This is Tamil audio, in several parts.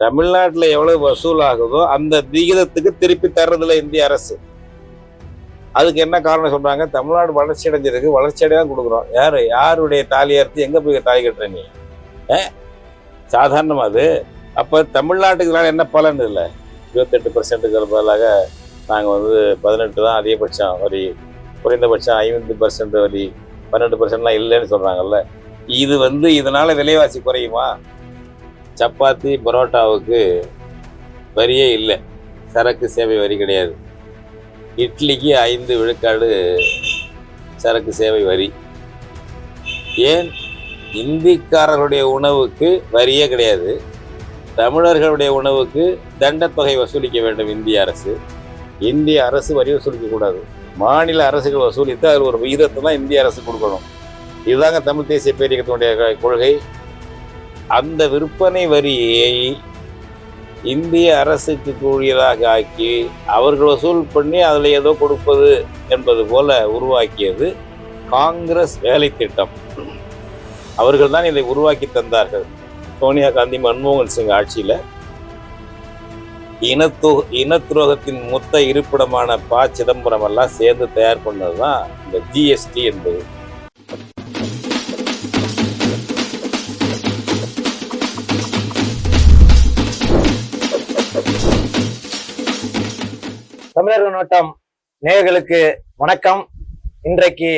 தமிழ்நாட்டில் எவ்வளவு வசூல் ஆகுதோ அந்த விகிதத்துக்கு திருப்பி தர்றதில்ல இந்திய அரசு. அதுக்கு என்ன காரணம் சொல்றாங்க? தமிழ்நாடு வளர்ச்சி அடைஞ்சிருக்கு வளர்ச்சி அடைய தான் கொடுக்குறோம். யாரு? யாருடைய தாலி அறுத்து எங்கே போய் தாலி கட்டுற நீ? சாதாரணமாக அது. அப்ப தமிழ்நாட்டுக்குனால என்ன பலன் இல்லை? இருபத்தெட்டு பர்சன்ட்டுக்கு பதிலாக நாங்கள் வந்து பதினெட்டு தான் அதிகபட்சம் வரி குறைந்தபட்சம் ஐம்பது பர்சன்ட் வரி பன்னெண்டு பர்சன்ட்லாம் இல்லைன்னு சொல்கிறாங்கல்ல இது வந்து இதனால் விலைவாசி குறையுமா? சப்பாத்தி பரோட்டாவுக்கு வரியே இல்லை. சரக்கு சேவை வரி கிடையாது. இட்லிக்கு ஐந்து விழுக்காடு சரக்கு சேவை வரி. ஏன்? இந்திக்காரர்களுடைய உணவுக்கு வரியே கிடையாது. தமிழர்களுடைய உணவுக்கு தண்டத்தொகை வசூலிக்க வேண்டும் இந்திய அரசு. இந்திய அரசு வரி வசூலிக்க கூடாது. மாநில அரசுகள் வசூலித்து அதில் ஒரு விகிதத்தை தான் இந்திய அரசு கொடுக்கணும். இதுதாங்க தமிழ் தேசிய பேரியக்கத்தினுடைய கொள்கை. அந்த விற்பனை வரியை இந்திய அரசுக்கு கூடியதாக ஆக்கி அவர்கள் வசூல் பண்ணி அதில் ஏதோ கொடுப்பது என்பது போல உருவாக்கியது காங்கிரஸ் வேலை திட்டம். அவர்கள் தான் இதை உருவாக்கி தந்தார்கள். சோனியா காந்தி மன்மோகன் சிங் ஆட்சியில். இனத்து இனத்துரோகத்தின் மொத்த இருப்பிடமான ப. சிதம்பரம் எல்லாம் சேர்ந்து தயார் பண்ணது தான் இந்த ஜிஎஸ்டி என்பது. தமிழர்கள் நோட்டம் நேயர்களுக்கு வணக்கம். இன்றைக்கு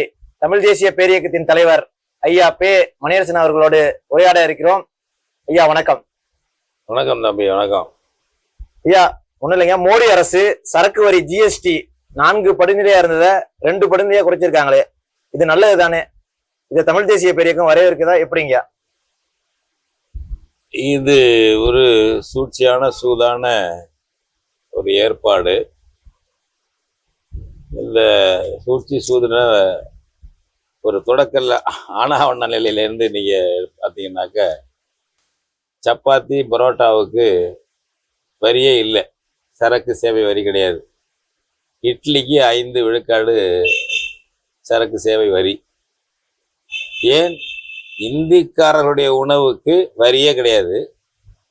தமிழ் தேசிய பேரியக்கத்தின் தலைவர் ஐயா பே மணியரசன் அவர்களோடு உரையாட இருக்கிறோம். ஐயா வணக்கம். வணக்கம் தம்பி வணக்கம். ஐயா ஒண்ணும் இல்லைங்க. மோடி அரசு சரக்கு வரி ஜிஎஸ்டி நான்கு படிநிலையா இருந்ததை ரெண்டு படிநிலையா குறைச்சிருக்காங்களே. இது நல்லது தானே இது தமிழ் தேசிய பேரியக்கம் வரவேற்குதா எப்படிங்க? இது ஒரு சூழ்ச்சியான சூதான ஒரு ஏற்பாடு. இந்த சூழ்ச்சி சூதன ஒரு தொடக்கல்ல ஆனாவண்ண நிலையிலேருந்து நீங்கள் பார்த்தீங்கன்னாக்க சப்பாத்தி பரோட்டாவுக்கு வரியே இல்லை. சரக்கு சேவை வரி கிடையாது. இட்லிக்கு ஐந்து விழுக்காடு சரக்கு சேவை வரி. ஏன்? இந்திக்காரர்களுடைய உணவுக்கு வரியே கிடையாது.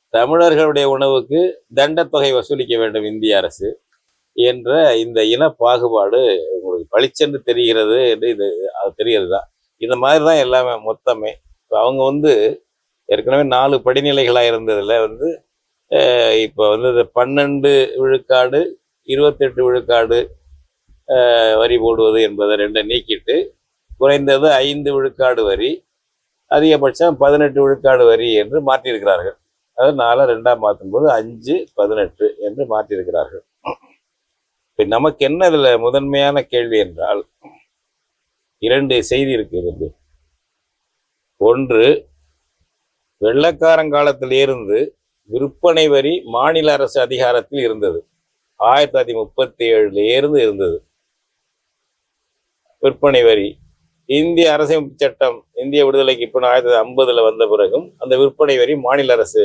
தமிழர்களுடைய உணவுக்கு தண்டத்தொகை வசூலிக்க வேண்டும் இந்திய அரசு. என்ற இந்த இன பாகுபாடு உங்களுக்கு பளிச்சென்று தெரிகிறது என்று இது அது தெரிகிறது? தான் இந்த மாதிரி தான் எல்லாமே மொத்தமே. இப்போ அவங்க வந்து ஏற்கனவே நாலு படிநிலைகளாக இருந்ததில் வந்து இப்போ வந்து இந்த பன்னெண்டு விழுக்காடு இருபத்தெட்டு விழுக்காடு வரி போடுவது என்பதை ரெண்டை நீக்கிட்டு குறைந்தது ஐந்து விழுக்காடு வரி அதிகபட்சம் பதினெட்டு விழுக்காடு வரி என்று மாற்றியிருக்கிறார்கள். அது நாலு ரெண்டாம் மாற்றும்போது அஞ்சு பதினெட்டு என்று மாற்றியிருக்கிறார்கள். இப்போ நமக்கு என்ன இதில் முதன்மையான கேள்வி என்றால் இரண்டு செய்தி இருக்கு ஒன்று வெள்ளக்காரங்காலத்திலிருந்து விற்பனை வரி மாநில அரசு அதிகாரத்தில் இருந்தது. ஆயிரத்தி தொள்ளாயிரத்தி முப்பத்தி ஏழுல இருந்து இருந்தது. விற்பனை வரி. இந்திய அரசமைப்பு சட்டம் இந்திய விடுதலைக்கு இப்போ ஆயிரத்தி தொள்ளாயிரத்தி ஐம்பதுல வந்த பிறகும் அந்த விற்பனை வரி மாநில அரசு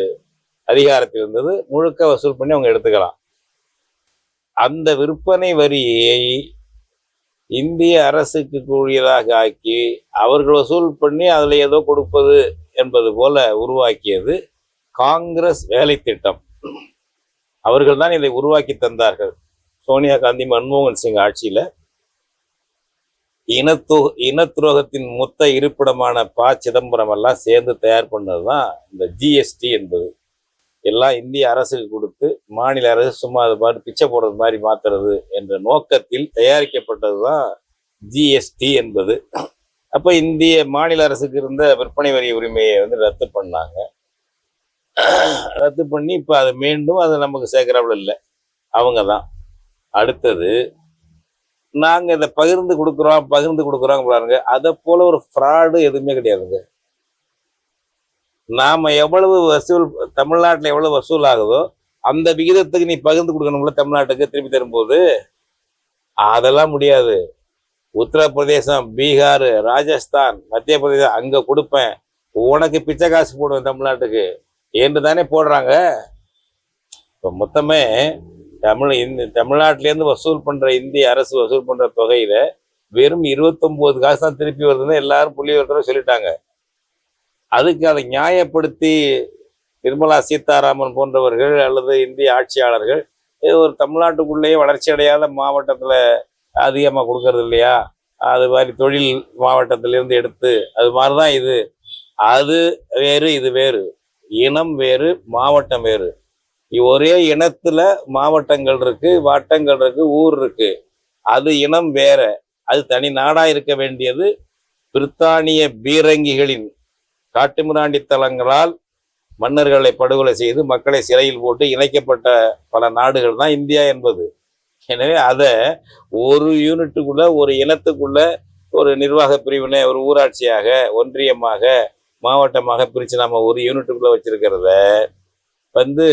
அதிகாரத்தில் இருந்தது. முழுக்க வசூல் பண்ணி அவங்க எடுத்துக்கலாம். அந்த விற்பனை வரியை இந்திய அரசுக்கு கூடியதாக ஆக்கி அவர்கள் வசூல் பண்ணி அதில் ஏதோ கொடுப்பது என்பது போல உருவாக்கியது காங்கிரஸ் வேலை திட்டம். அவர்கள் தான் இதை உருவாக்கி தந்தார்கள். சோனியா காந்தி மன்மோகன் சிங் ஆட்சியில். இனத்து இனத்துரோகத்தின் மொத்த இருப்பிடமான ப சிதம்பரம் எல்லாம் சேர்ந்து தயார் பண்ணது தான் இந்த ஜிஎஸ்டி என்பது. எல்லாம் இந்திய அரசுக்கு கொடுத்து மாநில அரசு சும்மா அது பாட்டு பிச்சை போடுறது மாதிரி மாத்துறது என்ற நோக்கத்தில் தயாரிக்கப்பட்டது தான் ஜிஎஸ்டி என்பது. அப்போ இந்திய மாநில அரசுக்கு இருந்த விற்பனை வரி உரிமையை வந்து ரத்து பண்ணாங்க. ரத்து பண்ணி இப்போ அதை மீண்டும் அதை நமக்கு சேர்க்கிறாப்புல இல்லை. அவங்க தான் அடுத்தது நாங்கள் இதை பகிர்ந்து கொடுக்குறோம் பகிர்ந்து கொடுக்குறோம் பாருங்க. அதை போல ஒரு ஃப்ராடு எதுவுமே கிடையாதுங்க. நாம எவ்வளவு வசூல் தமிழ்நாட்டில் எவ்வளவு வசூல் ஆகுதோ அந்த விகிதத்துக்கு நீ பகிர்ந்து கொடுக்கணும்ல தமிழ்நாட்டுக்கு திருப்பி தரும்போது அதெல்லாம் முடியாது. உத்தரப்பிரதேசம் பீகார் ராஜஸ்தான் மத்திய பிரதேசம் அங்கே கொடுப்பேன். உனக்கு பிச்சை காசு போடுவேன் தமிழ்நாட்டுக்கு. என்று தானே போடுறாங்க. இப்போ மொத்தமே தமிழ் இந்த தமிழ்நாட்டிலேருந்து வசூல் பண்ணுற இந்திய அரசு வசூல் பண்ணுற தொகையில் வெறும் இருபத்தொம்போது காசு தான் திருப்பி வருதுன்னு எல்லாரும் புள்ளி ஒருத்தர சொல்லிட்டாங்க. அதுக்கு அதை நியாயப்படுத்தி நிர்மலா சீதாராமன் போன்றவர்கள் அல்லது இந்திய ஆட்சியாளர்கள் இது ஒரு தமிழ்நாட்டுக்குள்ளேயே வளர்ச்சி அடையாத மாவட்டத்தில் அதிகமாக கொடுக்கறது இல்லையா? அது மாதிரி தொழில் மாவட்டத்திலிருந்து எடுத்து அது மாதிரி தான் இது. அது வேறு இது வேறு. இனம் வேறு மாவட்டம் வேறு. ஒரே இனத்துல மாவட்டங்கள் இருக்கு வட்டங்கள் இருக்கு ஊர் இருக்கு. அது இனம் வேற. அது தனி நாடா இருக்க வேண்டியது பிரித்தானிய பீரங்கிகளின் காட்டுமிராண்டித்தலங்களால் மன்னர்களை படுகொலை செய்து மக்களை சிறையில் போட்டு இணைக்கப்பட்ட பல நாடுகள் தான் இந்தியா என்பது. எனவே அதை ஒரு யூனிட்டுக்குள்ள ஒரு இனத்துக்குள்ள ஒரு நிர்வாக பிரிவினை ஒரு ஊராட்சியாக ஒன்றியமாக மாவட்டமாக பிரித்து நம்ம ஒரு யூனிட்டுக்குள்ளே வச்சுருக்கிறத வந்து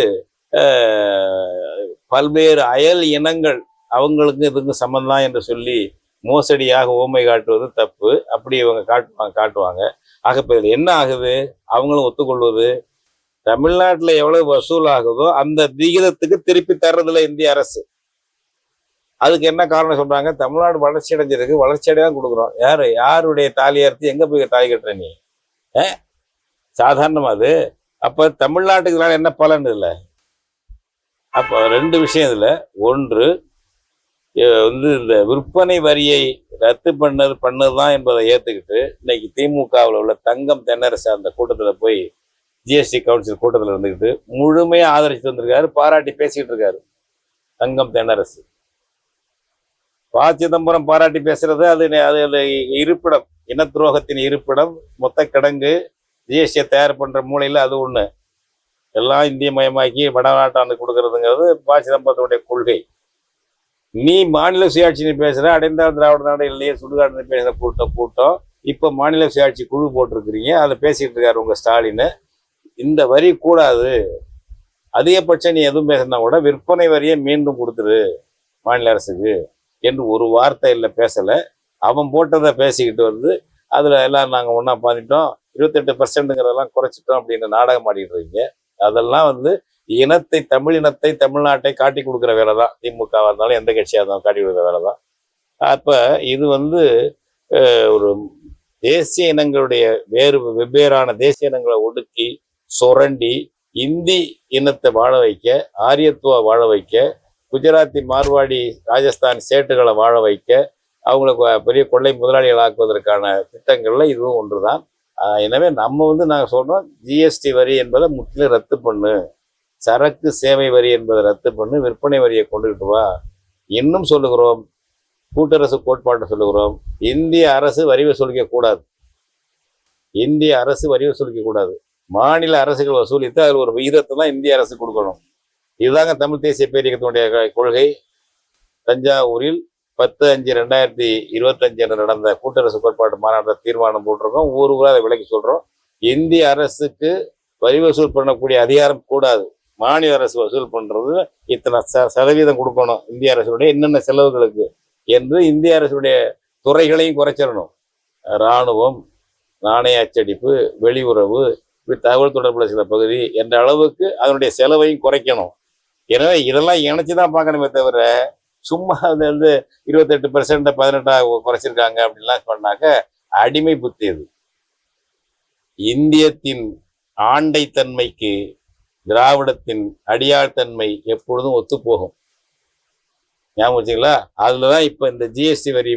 பல்வேறு அயல் இனங்கள் அவங்களுக்கு இதுக்கு சம்மந்தம் என்று சொல்லி மோசடியாக ஓமை காட்டுவது தப்பு. அப்படி இவங்க காட்டுவாங்க காட்டுவாங்க. ஆக இப்போ இதில் என்ன ஆகுது? அவங்களும் ஒத்துக்கொள்வது. தமிழ்நாட்டில் எவ்வளவு வசூல் ஆகுதோ அந்த விகிதத்துக்கு திருப்பி தர்றதில்ல இந்திய அரசு. அதுக்கு என்ன காரணம் சொல்றாங்க? தமிழ்நாடு வளர்ச்சி அடைஞ்சிருக்கு. வளர்ச்சி அடைய தான் கொடுக்குறோம். யார்? யாருடைய தாலி அறுத்து போய் தாலி கட்டுற நீ? ஏ? சாதாரணமாக அது. அப்போ தமிழ்நாட்டுக்கு என்ன பலன் இல்லை அப்போ ரெண்டு விஷயம் இதில். ஒன்று வந்து இந்த விற்பனை வரியை ரத்து பண்ணது பண்ணது தான் என்பதை ஏற்றுக்கிட்டு இன்னைக்கு திமுகவில் உள்ள தங்கம் தென்னரசு அந்த கூட்டத்தில் போய் ஜிஎஸ்டி கவுன்சில் கூட்டத்தில் இருந்துக்கிட்டு முழுமையாக ஆதரிச்சு வந்திருக்காரு பாராட்டி பேசிக்கிட்டு இருக்காரு. தங்கம் தென்னரசு. ப சிதம்பரம் பாராட்டி பேசுறது அது அது அந்த இருப்பிடம் இனத்துரோகத்தின் இருப்பிடம் மொத்த கிடங்கு ஜிஎஸ்டியை தயார் பண்ணுற மூலையில் அது ஒன்று எல்லாம் இந்திய மயமாக்கி வடநாட்டாண்டு கொடுக்கறதுங்கிறது ப சிதம்பரத்தினுடைய கொள்கை. நீ மாநில சுயாட்சி பேசுகிற அடைந்தால் திராவிட நாடு இல்லையே சுடுகாடுன்னு பேசுகிற கூட்டம் கூட்டம் இப்போ மாநில சுயாட்சி குழு போட்டிருக்கிறீங்க அதை பேசிகிட்டு இருக்காரு உங்கள் ஸ்டாலின். இந்த வரி கூடாது. அதிகபட்சம் நீ எதுவும் பேசினா கூட விற்பனை வரியை மீண்டும் கொடுத்துரு மாநில அரசுக்கு என்று ஒரு வார்த்தை இல்லை பேசலை. அவன் போட்டதை பேசிக்கிட்டு வந்து அதில் எல்லாம் நாங்கள் ஒன்றா பாதிட்டோம் இருபத்தெட்டு பர்சன்ட்டுங்கிறதெல்லாம் குறைச்சிட்டோம் அப்படின்னு நாடகம் ஆடிட்டு இருக்கீங்க. அதெல்லாம் வந்து இனத்தை தமிழ் இனத்தை தமிழ்நாட்டை காட்டி கொடுக்குற வேலை தான் திமுகவாக இருந்தாலும் எந்த கட்சியாக இருந்தாலும் காட்டி கொடுக்குற வேலை தான் அப்போ இது வந்து ஒரு தேசிய இனங்களுடைய வேறு வெவ்வேறான தேசிய இனங்களை ஒடுக்கி சுரண்டி இந்தி இனத்தை வாழ வைக்க ஆரியத்துவ வாழ வைக்க குஜராத்தி மார்வாடி ராஜஸ்தான் சேட்டுகளை வாழ வைக்க அவங்கள பெரிய கொள்ளை முதலாளிகள் ஆக்குவதற்கான திட்டங்கள்ல இதுவும் ஒன்று தான் எனவே நம்ம வந்து நாங்கள் சொல்றோம் ஜிஎஸ்டி வரி என்பதை முற்றிலும் ரத்து பண்ணு. சரக்கு சேவை வரி என்பதை ரத்து பண்ணி விற்பனை வரியை கொண்டுகிட்டு வா. இன்னும் சொல்லுகிறோம் கூட்டரசு கோட்பாட்டை சொல்லுகிறோம். இந்திய அரசு வரி வசூலிக்க கூடாது. இந்திய அரசு வரி வசூலிக்க கூடாது. மாநில அரசுகள் வசூலித்து அதில் ஒரு விகிதத்தை தான் இந்திய அரசு கொடுக்கணும். இதுதாங்க தமிழ் தேசிய பேரியக்கத்தினுடைய கொள்கை. தஞ்சாவூரில் பத்து அஞ்சு ரெண்டாயிரத்தி இருபத்தஞ்சு நடந்த கூட்டரசு கோட்பாட்டு மாநாட்டில் தீர்மானம் போட்டிருக்கோம். ஊர் ஊரா அதை விலக்கி சொல்கிறோம் இந்திய அரசுக்கு வரி வசூல் பண்ணக்கூடிய அதிகாரம் கூடாது. மாநில அரசு வசூல் பண்றது இத்தனை ச- சதவீதம் கொடுக்கணும். இந்திய அரசுடைய என்னென்ன செலவுகளுக்கு என்று இந்திய அரசுடைய துறைகளையும் குறைச்சிடணும் இராணுவம் நாணய அச்சடிப்பு வெளியுறவு இப்படி தகவல் தொடர்புல சில பகுதி என்ற அளவுக்கு அதனுடைய செலவையும் குறைக்கணும். எனவே இதெல்லாம் இணைச்சு தான் பார்க்கணுமே தவிர சும்மா அது வந்து இருபத்தெட்டு பெர்சென்ட் பதினெட்டாக குறைச்சிருக்காங்க அப்படின்லாம் சொன்னாக்க அடிமை புத்தி இது. இந்தியத்தின் ஆண்டைத்தன்மைக்கு திராவிடத்தின் அடியாள்தன்மை எப்பொழுதும் ஒத்துப்போகும். ஞாபகம் வச்சுங்களா தான் இப்போ இந்த ஜிஎஸ்டி வரி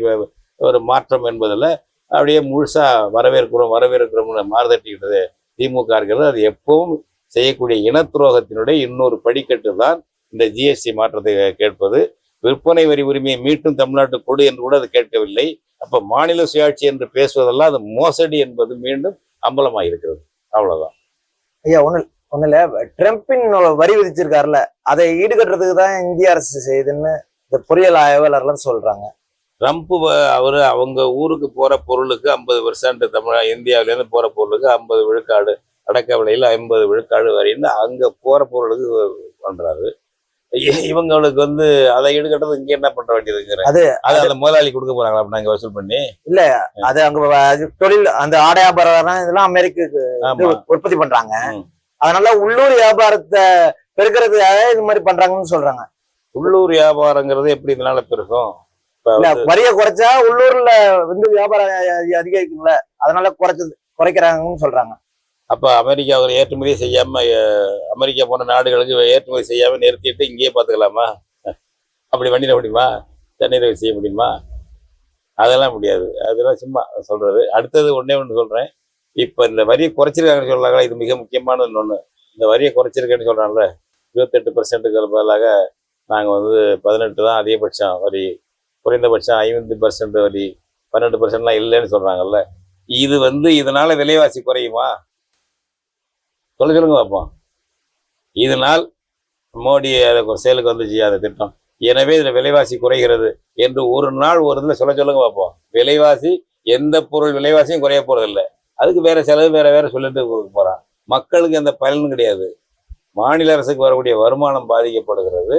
ஒரு மாற்றம் என்பதில் அப்படியே முழுசாக வரவேற்கிறோம் வரவேற்கிறோம்னு மாறுதட்டிக்கிட்டது திமுக இருக்கிறது அது எப்பவும் செய்யக்கூடிய இனத்துரோகத்தினுடைய இன்னொரு படிக்கட்டு தான் இந்த ஜிஎஸ்டி மாற்றத்தை கேட்பது. விற்பனை வரி உரிமையை மீட்டும் தமிழ்நாட்டு கொடு என்று கூட அது கேட்கவில்லை. அப்போ மாநில சுயாட்சி என்று பேசுவதெல்லாம் அது மோசடி என்பது மீண்டும் அம்பலமாயிருக்கிறது. அவ்வளோதான் ஐயா ஒன்று ஒண்ணு இல்ல ட்ரம்பின் வரி விதிச்சிருக்காருல்ல அதை ஈடுகட்டுறதுக்கு தான் இந்திய அரசு செய்யுதுன்னு இந்த பொறியியல் ஆய்வாளர்லாம் சொல்றாங்க. ட்ரம்ப் அவரு அவங்க ஊருக்கு போற பொருளுக்கு ஐம்பது பெர்சன்ட் தமிழ் இந்தியாவில இருந்து போற பொருளுக்கு ஐம்பது விழுக்காடு அடக்க விலையில ஐம்பது விழுக்காடு வரைன்னு அங்க போற பொருளுக்கு பண்றாரு. இவங்களுக்கு வந்து அதை ஈடுகட்டுறது இங்க என்ன பண்ற வேண்டியதுங்கிற அது அது அந்த முதலாளி கொடுக்க போறாங்களா நாங்க வசூல் பண்ணி? அது அங்க தொழில் அந்த ஆடை வியாபாரம் இதெல்லாம் அமெரிக்க உற்பத்தி பண்றாங்க. அதனால உள்ளூர் வியாபாரத்தை பெருக்கிறதுக்காக இது மாதிரி பண்றாங்கன்னு சொல்றாங்க. உள்ளூர் வியாபாரங்கிறது எப்படி இதனால பெருகும்? இப்ப இல்ல வரியை குறைச்சா உள்ளூர்ல வந்து வியாபாரம் அதிகரிக்கும்ல அதனால குறைச்சது குறைக்கிறாங்கன்னு சொல்றாங்க. அப்போ அமெரிக்கா ஒரு ஏற்றுமதி செய்யாமல் அமெரிக்கா போன நாடுகளுக்கு ஏற்றுமதி செய்யாமல் நிறுத்திட்டு இங்கேயே பார்த்துக்கலாமா? அப்படி பண்ணிட முடியுமா? தண்ணீர் செய்ய முடியுமா? அதெல்லாம் முடியாது. அதெல்லாம் சும்மா சொல்றது. அடுத்தது ஒண்ணே ஒன்று சொல்றேன். இப்போ இந்த வரியை குறைச்சிருக்காங்கன்னு சொல்றாங்களா இது மிக முக்கியமானது ஒன்று இந்த வரியை குறைச்சிருக்கேன்னு சொல்கிறாங்கல்ல இருபத்தெட்டு பர்சன்ட்டுக்கு பதிலாக நாங்கள் வந்து பதினெட்டு தான் அதிகபட்சம் வரி குறைந்தபட்சம் ஐந்து பர்சன்ட் வரி பன்னெண்டு பர்சன்ட்லாம் இல்லைன்னு சொல்கிறாங்கல்ல இது வந்து இதனால் விலைவாசி குறையுமா? சொல்ல சொல்லுங்க பார்ப்போம் இதனால் மோடி அதை செயலுக்கு வந்துச்சு அந்த திட்டம். எனவே இதில் விலைவாசி குறைகிறது என்று ஒரு நாள் ஒரு இதில் சொல்ல சொல்லுங்க பார்ப்போம் விலைவாசி எந்த பொருள் விலைவாசியும் குறைய போகிறதில்லை அதுக்கு வேற செலவு வேற வேற சொல்லிட்டு போகிறான் மக்களுக்கு எந்த பலனும் கிடையாது. மாநில அரசுக்கு வரக்கூடிய வருமானம் பாதிக்கப்படுகிறது.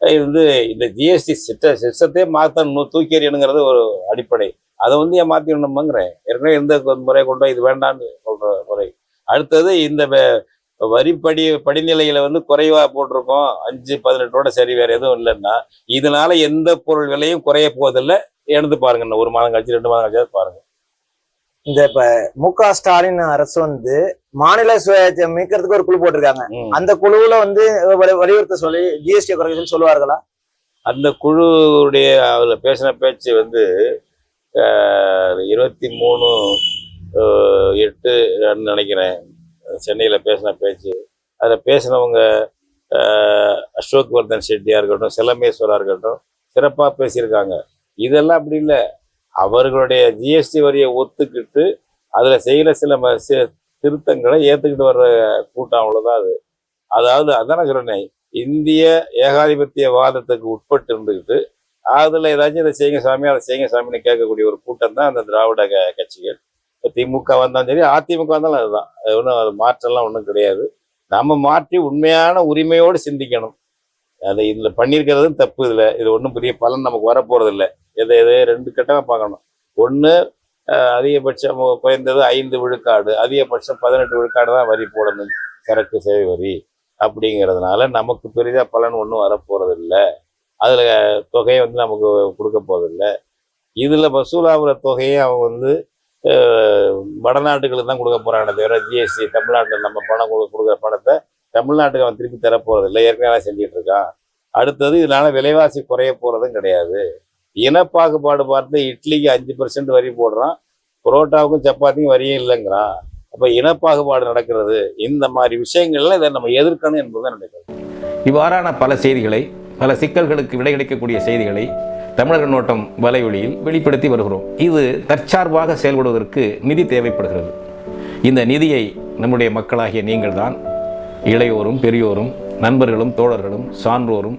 இது வந்து இந்த ஜிஎஸ்டி சிட்ட சிஸ்டத்தையே மாற்றணும் தூக்கி எறியணுங்கிறது ஒரு அடிப்படை. அதை வந்து ஏன் மாற்றிடணுமாங்கிறேன் ஏற்கனவே இந்த முறை கொண்டு போய் இது வேண்டாம்னு சொல்கிற முறை. அடுத்தது இந்த வரிப்படி படிநிலையில வந்து குறைவா போட்டிருக்கோம். அஞ்சு பதினெட்டோட சரி வேற எதுவும் இல்லைன்னா இதனால எந்த பொருள் விலையும் குறைய போவதில்லை. எடுத்து பாருங்க ஒரு மாதம் கழிச்சு ரெண்டு மாதம் கழிச்சா பாருங்க. இந்த இப்ப மு க ஸ்டாலின் அரசு வந்து மாநில சுயாட்சியை மீட்கிறதுக்கு ஒரு குழு போட்டிருக்காங்க. அந்த குழுவுல வந்து வலி- வலியுறுத்த சொல்லி ஜிஎஸ்டி குறைக்க சொல்லி சொல்லுவார்களா? அந்த குழுவுடைய அதுல பேசின பேச்சு வந்து இருபத்தி மூணு எட்டு நினைக்கிறேன். சென்னையில் பேசின பேச்சு. அதில் பேசினவங்க அசோக் வர்தன் ஷெட்டியாக இருக்கட்டும் செலமேஸ்வரா இருக்கட்டும் சிறப்பாக பேசியிருக்காங்க. இதெல்லாம் அப்படி இல்லை. அவர்களுடைய ஜிஎஸ்டி வரியை ஒத்துக்கிட்டு அதில் செய்கிற சில ம- திருத்தங்களை ஏற்றுக்கிட்டு வர்ற கூட்டம் அவ்வளோதான் அது. அதாவது அதான் நான் இந்திய ஏகாதிபத்திய வாதத்துக்கு உட்பட்டு இருந்துக்கிட்டு அதில் ஏதாச்சும் இதை செய்யுங்க சாமி அதை செய்யுங்க சாமின்னு கேட்கக்கூடிய ஒரு கூட்டம் தான் அந்த திராவிட க- கட்சிகள். இப்போ திமுக வந்தாலும் சரி அதிமுக வந்தாலும் அதுதான். அது ஒன்றும் அது மாற்றம்லாம் ஒன்றும் கிடையாது. நம்ம மாற்றி உண்மையான உரிமையோடு சிந்திக்கணும். அதை இதில் பண்ணியிருக்கிறதும் தப்பு இதில். இது ஒன்றும் பெரிய பலன் நமக்கு வரப்போறது இல்லை எதை எது ரெண்டு கட்டமாக பார்க்கணும். ஒன்று அதிகபட்சம் குறைந்தது ஐந்து விழுக்காடு அதிகபட்சம் பதினெட்டு விழுக்காடு தான் வரி போடணும். சரக்கு சேவை வரி அப்படிங்கிறதுனால நமக்கு பெரிதாக பலன் ஒன்றும் வரப்போகிறது இல்லை அதில் தொகையை வந்து நமக்கு கொடுக்க போகிறதில்லை இதில் வசூலாகிற தொகையை அவங்க வந்து வடநாட்டுகளுக்கு தான் கொடுக்க போகிறாங்க தவிர ஜிஎஸ்டி தமிழ்நாட்டில் நம்ம பணம் கொடு- கொடுக்குற பணத்தை தமிழ்நாட்டுக்கு அவன் திருப்பி தர போறதில்லை. ஏற்கனவே செஞ்சிட்டு இருக்கான். அடுத்தது இதனால் விலைவாசி குறைய போகிறதும் கிடையாது. இனப்பாகுபாடு பார்த்து இட்லிக்கு அஞ்சு பர்சன்ட் வரி போடுறான். புரோட்டாவுக்கும் சப்பாத்திக்கும் வரியே இல்லைங்கிறான் அப்போ இனப்பாகுபாடு நடக்கிறது இந்த மாதிரி விஷயங்கள்லாம் இதை நம்ம எதிர்க்கணும் என்பதுதான் நினைக்கிறேன் இவ்வாறான பல செய்திகளை பல சிக்கல்களுக்கு விடை கிடைக்கக்கூடிய செய்திகளை தமிழக நோட்டம் வலைவழியில் வெளிப்படுத்தி வருகிறோம். இது தற்சார்பாக செயல்படுவதற்கு நிதி தேவைப்படுகிறது. இந்த நிதியை நம்முடைய மக்களாகிய நீங்கள்தான் இளையோரும் பெரியோரும் நண்பர்களும் தோழர்களும் சான்றோரும்